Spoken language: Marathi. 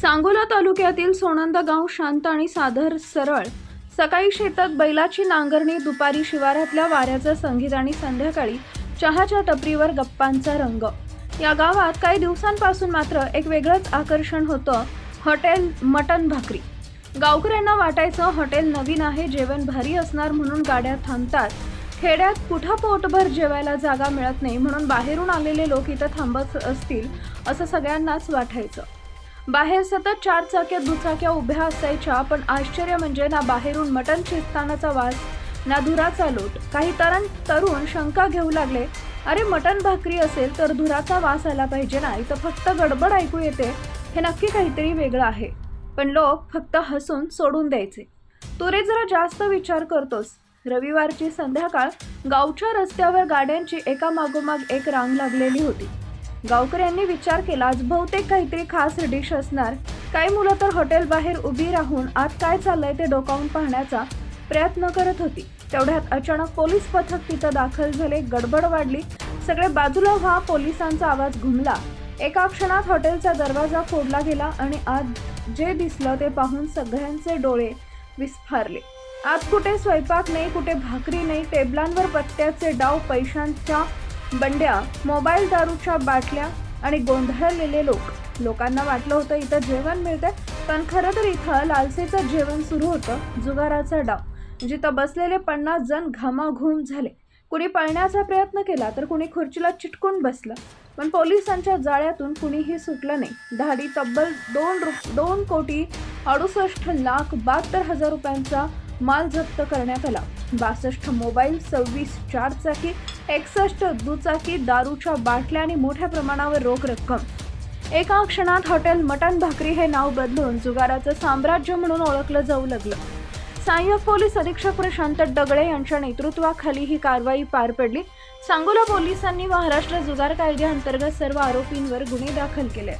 सांगोला तालुक्यातील सोनंद गाव शांत आणि साधर सरळ. सकाळी शेतात बैलाची नांगरणी दुपारी शिवारातल्या वाऱ्याचं संगीत आणि संध्याकाळी चहाच्या टपरीवर गप्पांचा रंग. या गावात काही दिवसांपासून मात्र एक वेगळंच आकर्षण होतं हॉटेल मटन भाकरी. गावकऱ्यांना वाटायचं हॉटेल नवीन आहे जेवण भारी असणार म्हणून गाड्या थांबतात. खेड्यात कुठं पोटभर जेवायला जागा मिळत नाही म्हणून बाहेरून आलेले लोक इथं थांबत असतील असं सगळ्यांनाच वाटायचं. बाहेर सतत चार चाक्या दुचाक्या उभ्या असायच्या पण आश्चर्य म्हणजे ना बाहेरून मटण शिजतानाचा वास ना धुराचा लोट. काही तरण तरुण शंका घेऊ लागले अरे मटण भाकरी असेल तर धुराचा वास आला पाहिजे ना? इथं फक्त गडबड ऐकू येते. हे नक्की काहीतरी वेगळं आहे. पण लोक फक्त हसून सोडून द्यायचे. तू रे जरा जास्त विचार करतोस. रविवारची संध्याकाळ गावच्या रस्त्यावर गाड्यांची एका मागोमाग एक रांग लागलेली होती. गावकऱ्यांनी विचार केला आज बहुतेक काहीतरी खास डिश असणार. काही मुलं तर हॉटेल बाहेर उभी राहून आत काय चाललंय ते डोकावून पाहण्याचा प्रयत्न करत होती. तेवढ्यात अचानक पोलीस पथक तिथं दाखल झाले गडबड वाढली. सगळे बाजूला व्हा पोलिसांचा आवाज घुमला. एका क्षणात हॉटेलचा दरवाजा फोडला गेला आणि आत जे दिसलं ते पाहून सगळ्यांचे डोळे विस्फारले. आत कुठे स्वयंपाक नाही कुठे भाकरी नाही टेबलांवर पत्त्याचे डाव पैशांच्या बंड्या मोबाईल दारूच्या बाटल्या आणि गोंधळलेले लोक. लोकांना वाटलं होतं इथं जेवण मिळतंय पण खरं तर इथं लालसेचं जेवण सुरू होतं जुगाराचा डाव. जिथं बसलेले पन्नास जण घामाघूम झाले. कुणी पळण्याचा प्रयत्न केला तर कुणी खुर्चीला चिटकून बसलं. पण पोलिसांच्या जाळ्यातून कुणीही सुटलं नाही. धाडी तब्बल दोन रु दोन कोटी अडुसष्ट लाख बहात्तर हजार रुपयांचा माल जप्त करण्यात आला. बासष्ट मोबाईल सव्वीस चारचाकी एकसष्ट दुचाकी दारूच्या बाटल्या आणि मोठ्या प्रमाणावर रोख रक्कम. एका क्षणात हॉटेल मटण भाकरी हे नाव बदलून जुगाराचं साम्राज्य म्हणून ओळखलं जाऊ लागलं. सहाय्यक पोलीस अधीक्षक प्रशांत डगळे यांच्या नेतृत्वाखाली ही कारवाई पार पडली. सांगोला पोलिसांनी महाराष्ट्र जुगार कायद्याअंतर्गत सर्व आरोपींवर गुन्हे दाखल केले.